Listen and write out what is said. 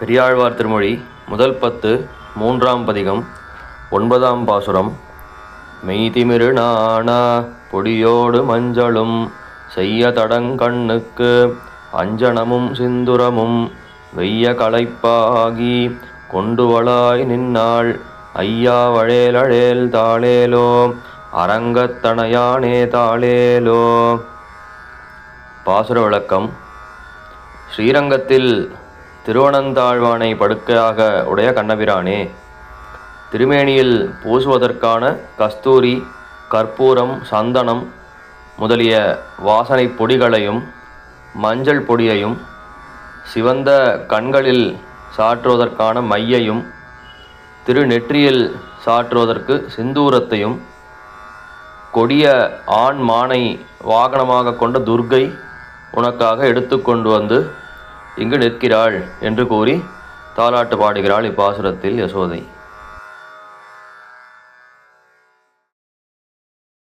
பெரியாழ்வார் திருமொழி முதல் பத்து மூன்றாம் பதிகம் ஒன்பதாம் பாசுரம். மெய்திமிரு நாணா பொடியோடு மஞ்சளும் செய்ய தடங்கண்ணுக்கு அஞ்சனமும் சிந்துரமும் வெய்ய களைப்பாகி கொண்டுவளாய் நின்னாள் ஐயா வழேலழேல் தாளேலோ அரங்கத்தனையானே தாளேலோ. பாசுர விளக்கம். ஸ்ரீரங்கத்தில் திருவனந்தாழ்வானை படுக்கையாக உடைய கண்ணபிரானே திருமேனியில் பூசுவதற்கான கஸ்தூரி கற்பூரம் சந்தனம் முதலிய வாசனை பொடிகளையும் மஞ்சள் பொடியையும் சிவந்த கண்களில் சாற்றுவதற்கான மையையும் திருநெற்றியில் சாற்றுவதற்கு சிந்தூரத்தையும் கொடிய ஆண் மானை வாகனமாக கொண்ட துர்க்கை உனக்காக எடுத்து கொண்டு வந்து இங்கு நிற்கிறாள் என்று கூறி தாலாட்டு பாடுகிறாள் இப்பாசுரத்தில் யசோதை.